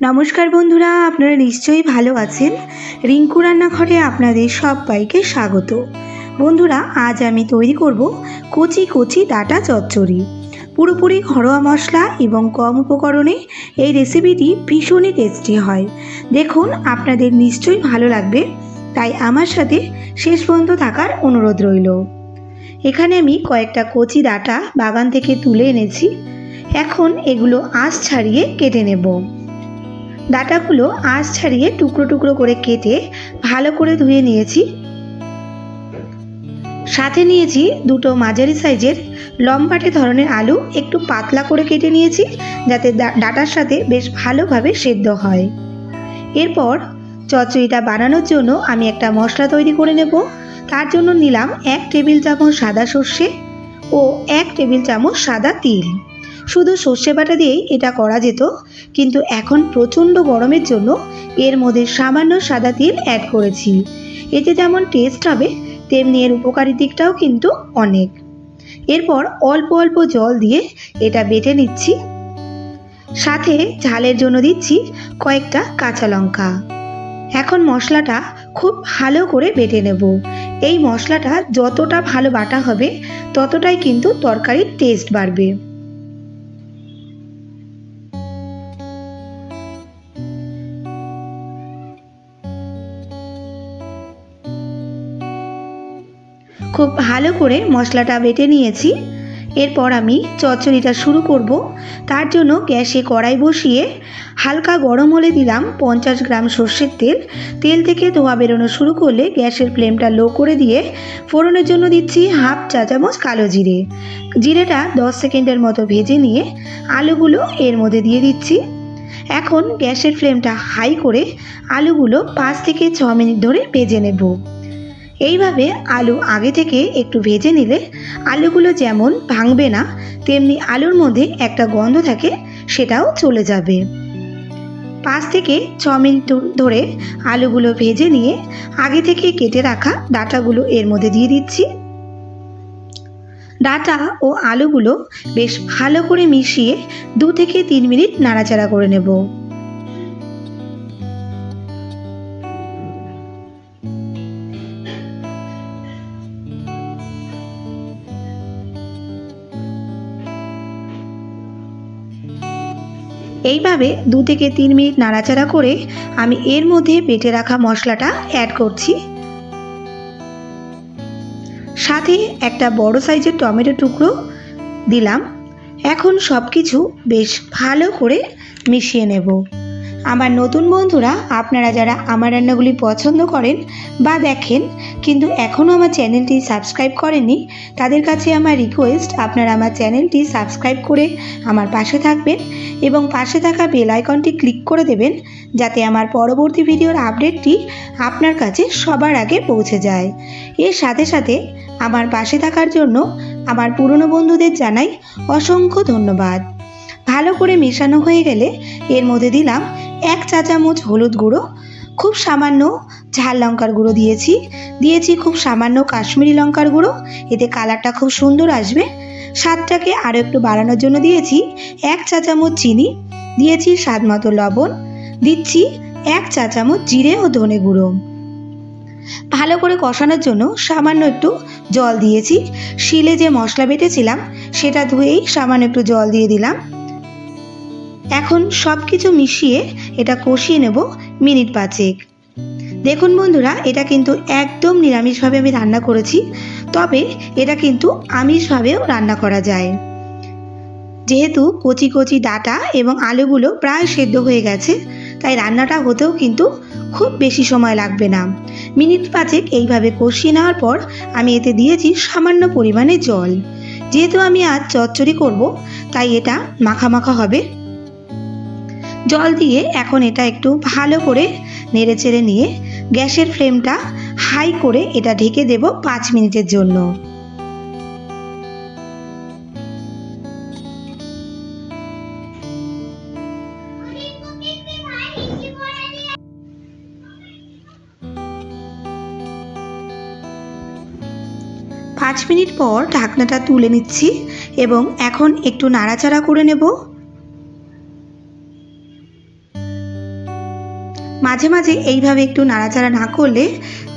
নমস্কার বন্ধুরা, আপনারা নিশ্চয়ই ভালো আছেন। রিঙ্কু রান্নাঘরে আপনাদের সবাইকে স্বাগত। বন্ধুরা, আজ আমি তৈরি করব কচি কচি ডাটা চচ্চড়ি। পুরোপুরি ঘরোয়া মশলা এবং কম উপকরণে এই রেসিপিটি ভীষণই টেস্টি হয়। দেখুন, আপনাদের নিশ্চয়ই ভালো লাগবে। তাই আমার সাথে শেষ পর্যন্ত থাকার অনুরোধ রইল। এখানে আমি কয়েকটা কচি ডাটা বাগান থেকে তুলে এনেছি। এখন এগুলো আঁশ ছাড়িয়ে কেটে নেব। ডাটাগুলো আঁশ ছাড়িয়ে টুকরো টুকরো করে কেটে ভালো করে ধুয়ে নিয়েছি। সাথে নিয়েছি দুটো মাঝারি সাইজের লম্বাটে ধরনের আলু, একটু পাতলা করে কেটে নিয়েছি যাতে ডাটার সাথে বেশ ভালোভাবে সেদ্ধ হয়। এরপর চচ্চড়িটা বানানোর জন্য আমি একটা মশলা তৈরি করে নেব। তার জন্য নিলাম এক টেবিল চামচ সাদা সর্ষে ও এক টেবিল চামচ সাদা তিল। শুধু সর্ষে বাটা দিয়েই এটা করা যেত, কিন্তু এখন প্রচণ্ড গরমের জন্য এর মধ্যে সামান্য সাদা তিল অ্যাড করেছি। এতে যেমন টেস্ট হবে, তেমনি এর উপকারী দিকটাও কিন্তু অনেক। এরপর অল্প অল্প জল দিয়ে এটা বেটে নিচ্ছি। সাথে ঝালের জন্য দিচ্ছি কয়েকটা কাঁচা লঙ্কা। এখন মশলাটা খুব ভালো করে বেটে নেব। এই মশলাটা যতটা ভালো বাটা হবে, ততটাই কিন্তু তরকারির টেস্ট বাড়বে। খুব ভালো করে মশলাটা বেটে নিয়েছি। এরপর আমি চচ্চড়িটা শুরু করব। তার জন্য গ্যাসে কড়াই বসিয়ে হালকা গরম হলে দিলাম পঞ্চাশ গ্রাম সর্ষের তেল। তেল থেকে ধোয়া বেরোনো শুরু করলে গ্যাসের ফ্লেমটা লো করে দিয়ে ফোড়নের জন্য দিচ্ছি হাফ চা চামচ কালো জিরে। জিরেটা দশ সেকেন্ডের মতো ভেজে নিয়ে আলুগুলো এর মধ্যে দিয়ে দিচ্ছি। এখন গ্যাসের ফ্লেমটা হাই করে আলুগুলো পাঁচ থেকে ছ মিনিট ধরে ভেজে নেব। এইভাবে আলু আগে থেকে একটু ভেজে নিলে আলুগুলো যেমন ভাঙবে না, তেমনি আলুর মধ্যে একটা গন্ধ থাকে, সেটাও চলে যাবে। পাঁচ থেকে ছ মিনিট ধরে আলুগুলো ভেজে নিয়ে আগে থেকে কেটে রাখা ডাটাগুলো এর মধ্যে দিয়ে দিচ্ছি। ডাটা ও আলুগুলো বেশ ভালো করে মিশিয়ে দু থেকে তিন মিনিট নাড়াচাড়া করে নেব। এইভাবে দু থেকে তিন মিনিট নাড়াচাড়া করে আমি এর মধ্যে বেটে রাখা মশলাটা অ্যাড করছি। সাথে একটা বড় সাইজের টমেটো টুকরো দিলাম। এখন সব কিছু বেশ ভালো করে মিশিয়ে নেব। আমার নতুন বন্ধুরা, আপনারা যারা আমার রান্নাগুলি পছন্দ করেন বা দেখেন, কিন্তু এখনও আমার চ্যানেলটি সাবস্ক্রাইব করেননি, তাদের কাছে আমার রিকোয়েস্ট আপনারা আমার চ্যানেলটি সাবস্ক্রাইব করে আমার পাশে থাকবেন এবং পাশে থাকা বেল আইকনটি ক্লিক করে দেবেন, যাতে আমার পরবর্তী ভিডিওর আপডেটটি আপনার কাছে সবার আগে পৌঁছে যায়। এর সাথে সাথে আমার পাশে থাকার জন্য আমার পুরনো বন্ধুদের জানাই অসংখ্য ধন্যবাদ। ভালো করে মেশানো হয়ে গেলে এর মধ্যে দিলাম এক চা চামচ হলুদ গুঁড়ো, খুব সামান্য ঝাল লঙ্কার গুঁড়ো দিয়েছি। দিয়েছি খুব সামান্য কাশ্মীরি লঙ্কার গুঁড়ো, এতে কালারটা খুব সুন্দর আসবে। স্বাদটাকে আরও একটু বাড়ানোর জন্য দিয়েছি এক চা চামচ চিনি, দিয়েছি স্বাদ মতো লবণ, দিচ্ছি এক চা চামচ জিরে ও ধনে গুঁড়ো। ভালো করে কষানোর জন্য সামান্য একটু জল দিয়েছি। শিলে যে মশলা বেটেছিলাম, সেটা ধুয়েই সামান্য একটু জল দিয়ে দিলাম। এখন সব কিছু মিশিয়ে এটা কষিয়ে নেব মিনিট পাঁচেক। দেখুন বন্ধুরা, এটা কিন্তু একদম নিরামিষভাবে আমি রান্না করেছি, তবে এটা কিন্তু আমিষভাবেও রান্না করা যায়। যেহেতু কচি কচি ডাটা এবং আলুগুলো প্রায় সেদ্ধ হয়ে গেছে, তাই রান্নাটা হতেও কিন্তু খুব বেশি সময় লাগবে না। মিনিট পাঁচেক এইভাবে কষিয়ে নেওয়ার পর আমি এতে দিয়েছি সামান্য পরিমাণে জল। যেহেতু আমি আজ চচ্চড়ি করব, তাই এটা মাখা মাখা হবে। জল দিয়ে এখন এটা একটু ভালো করে নেড়ে চেড়ে নিয়ে গ্যাসের ফ্লেমটা হাই করে এটা ঢেকে দেব পাঁচ মিনিটের জন্য। পাঁচ মিনিট পর ঢাকনাটা তুলে নিচ্ছি এবং এখন একটু নাড়াচাড়া করে নেব। মাঝে মাঝে এইভাবে একটু নাড়াচাড়া না করলে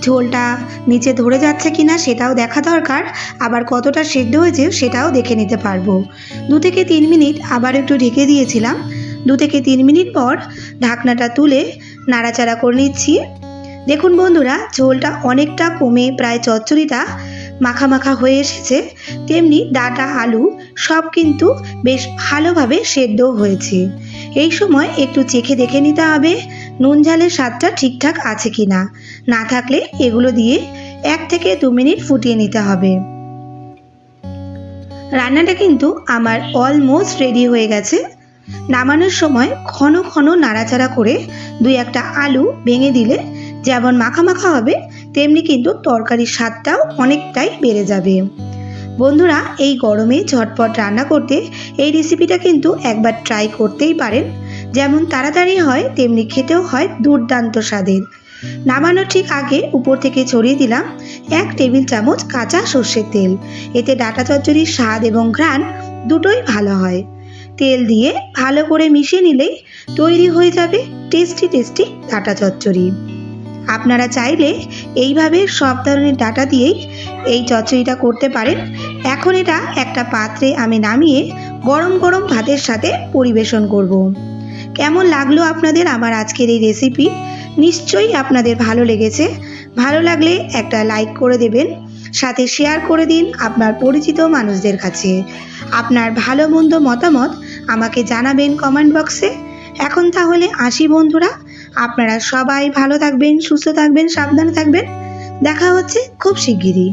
ঝোলটা নিচে ধরে যাচ্ছে কি না সেটাও দেখা দরকার। আবার কতটা সেদ্ধ হয়েছে সেটাও দেখে নিতে পারব। দু থেকে তিন মিনিট আবার একটু ঢেকে দিয়েছিলাম। দু থেকে তিন মিনিট পর ঢাকনাটা তুলে নাড়াচাড়া করে নিচ্ছি। দেখুন বন্ধুরা, ঝোলটা অনেকটা কমে প্রায় চচ্চড়িটা মাখা মাখা হয়ে এসেছে। তেমনি ডাটা, আলু সব কিন্তু বেশ ভালোভাবে সেদ্ধও হয়েছে। এই সময় একটু চেখে দেখে নিতে হবে। নুন ঝালের স্বাদটা ঠিকঠাক আছে কি না না থাকলে এগুলো দিয়ে এক থেকে দু মিনিট ফুটিয়ে নিতে হবে। রান্নাটা কিন্তু আমার অলমোস্ট রেডি হয়ে গেছে। নামানোর সময় ঘন ঘন নাড়াচাড়া করে দুই একটা আলু ভেঙে দিলে যেমন মাখা মাখা হবে, তেমনি কিন্তু তরকারির স্বাদটাও অনেকটাই বেড়ে যাবে। বন্ধুরা, এই গরমে ঝটপট রান্না করতে এই রেসিপিটা কিন্তু একবার ট্রাই করতেই পারেন। যেমন তাড়াতাড়ি হয়, তেমনি খেতেও হয় দুর্দান্ত স্বাদের। নামানোর ঠিক আগে উপর থেকে ছড়িয়ে দিলাম এক টেবিল চামচ কাঁচা সর্ষের তেল। এতে ডাটা চচ্চড়ির স্বাদ এবং ঘ্রাণ দুটোই ভালো হয়। তেল দিয়ে ভালো করে মিশিয়ে নিলেই তৈরি হয়ে যাবে টেস্টি টেস্টি ডাটা চচ্চড়ি। আপনারা চাইলে এইভাবে সব ধরনের ডাটা দিয়েই এই চচ্চড়িটা করতে পারেন। এখন এটা একটা পাত্রে আমি নামিয়ে গরম গরম ভাতের সাথে পরিবেশন করব। কেমন লাগল আপনাদের আমার আজকের এই রেসিপি নিশ্চয়ই আপনাদের ভালো লেগেছে। ভালো লাগলে একটা লাইক করে দেবেন, সাথে শেয়ার করে দিন আপনার পরিচিত মানুষদের কাছে। আপনার ভালো মন্দ মতামত আমাকে জানাবেন কমেন্ট বক্সে এখন তাহলে আসি বন্ধুরা, আপনারা সবাই ভালো থাকবেন, সুস্থ থাকবেন, সাবধানে থাকবেন। দেখা হচ্ছে খুব শিগগিরই।